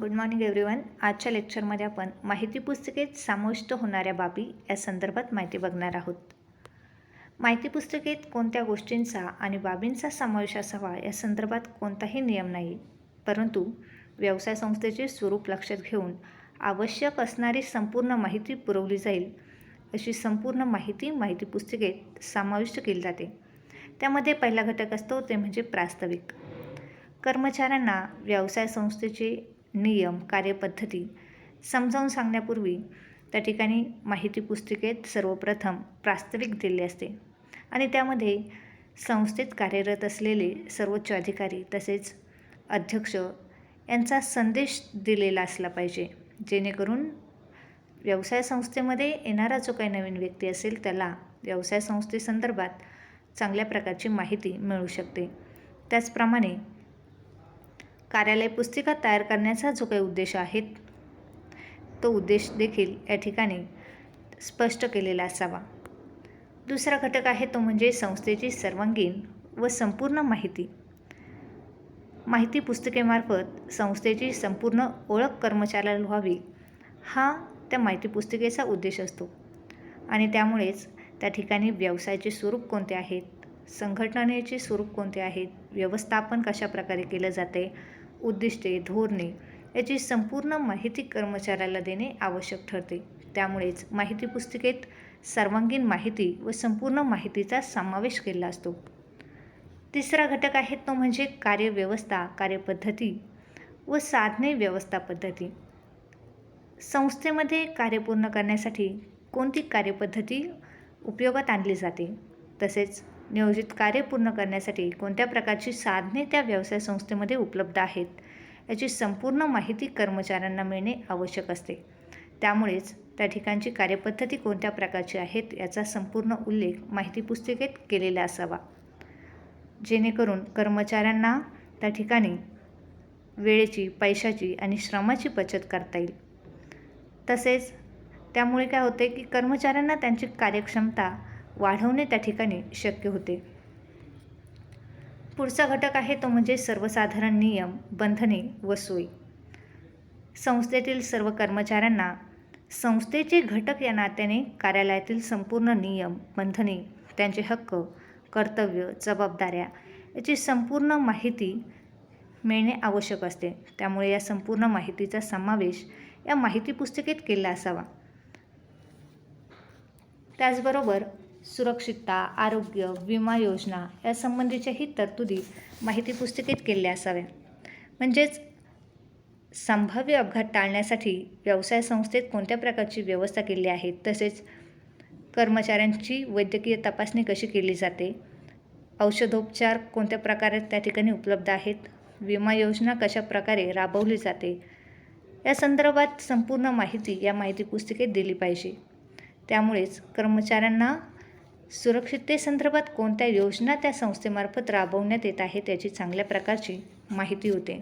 Good morning everyone आजच्या लेक्चरमध्ये आपण माहिती पुस्तकेत समाविष्ट होणाऱ्या बाबी या संदर्भात माहिती बघणार आहोत. माहिती पुस्तकेत कोणत्या गोष्टींचा आणि बाबींचा समावेश असावा या संदर्भात कोणताही नियम नाही. परंतु व्यवसाय संस्थेचे स्वरूप लक्षात घेऊन आवश्यक असणारी संपूर्ण माहिती पुरवली जाईल अशी संपूर्ण माहिती माहिती पुस्तिकेत समाविष्ट केली जाते. त्यामध्ये पहिला घटक असतो ते म्हणजे प्रास्ताविक. कर्मचाऱ्यांना व्यवसाय संस्थेचे नियम कार्यपद्धती समजावून सांगण्यापूर्वी त्या ठिकाणी माहिती पुस्तिकेत सर्वप्रथम प्रास्ताविक दिले असते आणि त्यामध्ये संस्थेत कार्यरत असलेले सर्वोच्च अधिकारी तसेच अध्यक्ष यांचा संदेश दिलेला असला पाहिजे जेणेकरून व्यवसाय संस्थेमध्ये येणारा जो काही नवीन व्यक्ती असेल त्याला व्यवसाय संस्थेसंदर्भात चांगल्या प्रकारची माहिती मिळू शकते. त्याचप्रमाणे कार्यालय पुस्तिका तयार करण्याचा जो काही उद्देश आहे तो उद्देश देखील या ठिकाणी स्पष्ट केलेला असावा. दुसरा घटक आहे तो म्हणजे संस्थेची सर्वांगीण व संपूर्ण माहिती. माहिती पुस्तिकेमार्फत संस्थेची संपूर्ण ओळख कर्मचाऱ्याला व्हावी हा त्या माहिती पुस्तिकेचा उद्देश असतो. आणि त्यामुळेच त्या ठिकाणी व्यवसायाचे स्वरूप कोणते आहेत संघटनेचे स्वरूप कोणते आहेत व्यवस्थापन कशा प्रकारे केलं जाते उद्दिष्टे धोरणे याची संपूर्ण माहिती कर्मचाऱ्याला देणे आवश्यक ठरते. त्यामुळेच माहिती पुस्तिकेत सर्वांगीण माहिती व संपूर्ण माहितीचा समावेश केला असतो. तिसरा घटक आहे तो म्हणजे कार्यव्यवस्था कार्यपद्धती व साधने व्यवस्था पद्धती. संस्थेमध्ये कार्य पूर्ण करण्यासाठी कोणती कार्यपद्धती उपयोगात आणली जाते? तसेच नियोजित कार्य पूर्ण करण्यासाठी कोणत्या प्रकारची साधने त्या व्यवसाय संस्थेमध्ये उपलब्ध आहेत याची संपूर्ण माहिती कर्मचाऱ्यांना मिळणे आवश्यक असते. त्यामुळेच त्या ठिकाणची कार्यपद्धती कोणत्या प्रकारची आहेत याचा संपूर्ण उल्लेख माहिती पुस्तिकेत केलेला असावा. जेणेकरून कर्मचाऱ्यांना त्या ठिकाणी वेळेची पैशाची आणि श्रमाची बचत करता येईल. तसेच त्यामुळे काय होते की कर्मचाऱ्यांना त्यांची कार्यक्षमता वाढवणे त्या ठिकाणी शक्य होते. पुढचा घटक आहे तो म्हणजे सर्वसाधारण नियम बंधने व सोयी. संस्थेतील सर्व कर्मचाऱ्यांना संस्थेचे घटक या नात्याने कार्यालयातील संपूर्ण नियम बंधने त्यांचे हक्क कर्तव्य जबाबदाऱ्या याची संपूर्ण माहिती मिळणे आवश्यक असते. त्यामुळे या संपूर्ण माहितीचा समावेश या माहिती पुस्तिकेत केला असावा. त्याचबरोबर सुरक्षितता आरोग्य विमा योजना यासंबंधीच्याही तरतुदी माहिती पुस्तिकेत केल्या असाव्या म्हणजेच संभाव्य अपघात टाळण्यासाठी व्यवसाय संस्थेत कोणत्या प्रकारची व्यवस्था केली आहे? तसेच कर्मचाऱ्यांची वैद्यकीय तपासणी कशी केली जाते? औषधोपचार कोणत्या प्रकारे त्या ठिकाणी उपलब्ध आहेत? विमा योजना कशा प्रकारे राबवली जाते? या संदर्भात संपूर्ण माहिती या माहिती पुस्तिकेत दिली पाहिजे. त्यामुळेच कर्मचाऱ्यांना सुरक्षिततेसंदर्भात कोणत्या योजना त्या संस्थेमार्फत राबवण्यात येत आहेत याची चांगल्या प्रकारची माहिती होते.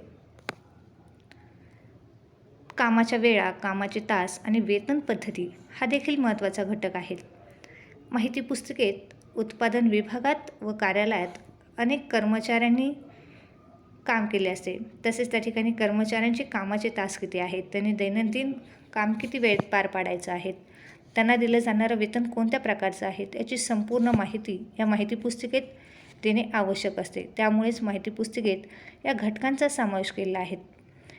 कामाच्या वेळा कामाचे तास आणि वेतन पद्धती हा देखील महत्त्वाचा घटक आहे माहिती पुस्तिकेत उत्पादन विभागात व कार्यालयात अनेक कर्मचाऱ्यांनी काम केले असते. तसेच त्या ठिकाणी कर्मचाऱ्यांचे कामाचे तास किती आहेत? त्यांनी दैनंदिन काम किती वेळ पार पाडायचं आहेत त्यांना दिलं जाणारं वेतन कोणत्या प्रकारचं आहे याची संपूर्ण माहिती या माहिती पुस्तिकेत देणे आवश्यक असते. त्यामुळेच माहिती पुस्तिकेत या घटकांचा समावेश केलेला आहे.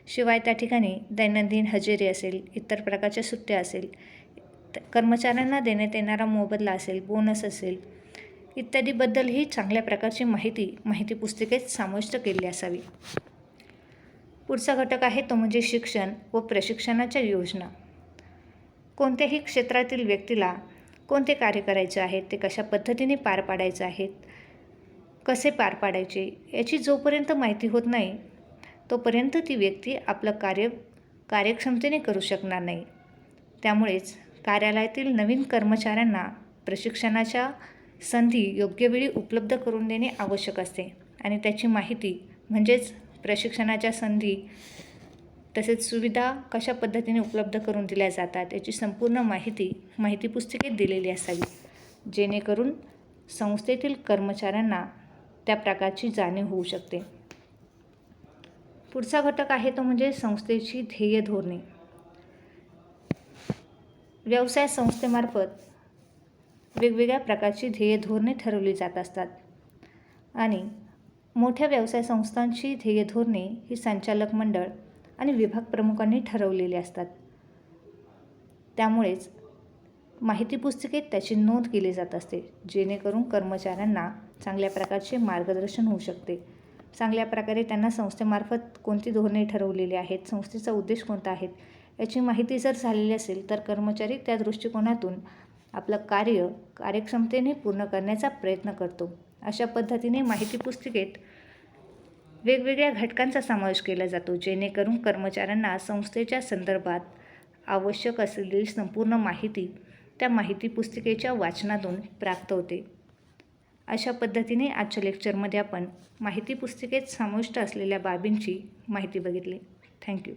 शिवाय त्या ठिकाणी दैनंदिन हजेरी असेल इतर प्रकारच्या सुट्ट्या असेल कर्मचाऱ्यांना देण्यात येणारा मोबदला असेल बोनस असेल इत्यादीबद्दलही चांगल्या प्रकारची माहिती माहिती पुस्तिकेत समाविष्ट केली असावी. पुढचा घटक आहे तो म्हणजे शिक्षण व प्रशिक्षणाच्या योजना. कोणत्याही क्षेत्रातील व्यक्तीला कोणते कार्य करायचे आहेत ते कशा पद्धतीने पार पाडायचे आहेत कसे पार पाडायचे याची जोपर्यंत माहिती होत नाही तोपर्यंत ती व्यक्ती आपलं कार्य कार्यक्षमतेने करू शकणार नाही. त्यामुळेच कार्यालयातील नवीन कर्मचाऱ्यांना प्रशिक्षणाच्या संधी योग्य वेळी उपलब्ध करून देणे आवश्यक असते आणि त्याची माहिती म्हणजेच प्रशिक्षणाच्या संधी तसेच सुविधा कशा पद्धतीने उपलब्ध करून दिल्या जातात याची संपूर्ण माहिती माहिती पुस्तिकेत दिलेली असावी. जेणेकरून संस्थेतील कर्मचाऱ्यांना त्या प्रकारची जाणीव होऊ शकते. पुढचा घटक आहे तो म्हणजे संस्थेची ध्येय धोरणे. व्यवसाय संस्थेमार्फत वेगवेगळ्या प्रकारची ध्येय धोरणे ठरवली जात असतात. आणि मोठ्या व्यवसाय संस्थांची ध्येय धोरणे ही संचालक मंडळ आणि विभाग प्रमुखांनी ठरवलेले असतात. त्यामुळेच माहिती पुस्तिकेत त्याची नोंद केली जात असते जेणेकरून कर्मचाऱ्यांना चांगल्या प्रकारचे मार्गदर्शन होऊ शकते. चांगल्या प्रकारे त्यांना संस्थेमार्फत कोणती धोरणे ठरवलेली आहेत संस्थेचा उद्देश कोणता आहे याची माहिती जर झालेली असेल तर कर्मचारी त्या दृष्टिकोनातून आपलं कार्य कार्यक्षमतेने पूर्ण करण्याचा प्रयत्न करतो. अशा पद्धतीने माहिती पुस्तिकेत वेगवेगळ्या घटकांचा समावेश केला जातो जेणेकरून कर्मचाऱ्यांना संस्थेच्या संदर्भात आवश्यक असलेली संपूर्ण माहिती त्या माहिती पुस्तिकेच्या वाचनातून प्राप्त होते. अशा पद्धतीने आजच्या लेक्चरमध्ये आपण माहिती पुस्तिकेत समाविष्ट असलेल्या बाबींची माहिती बघितली. थँक्यू.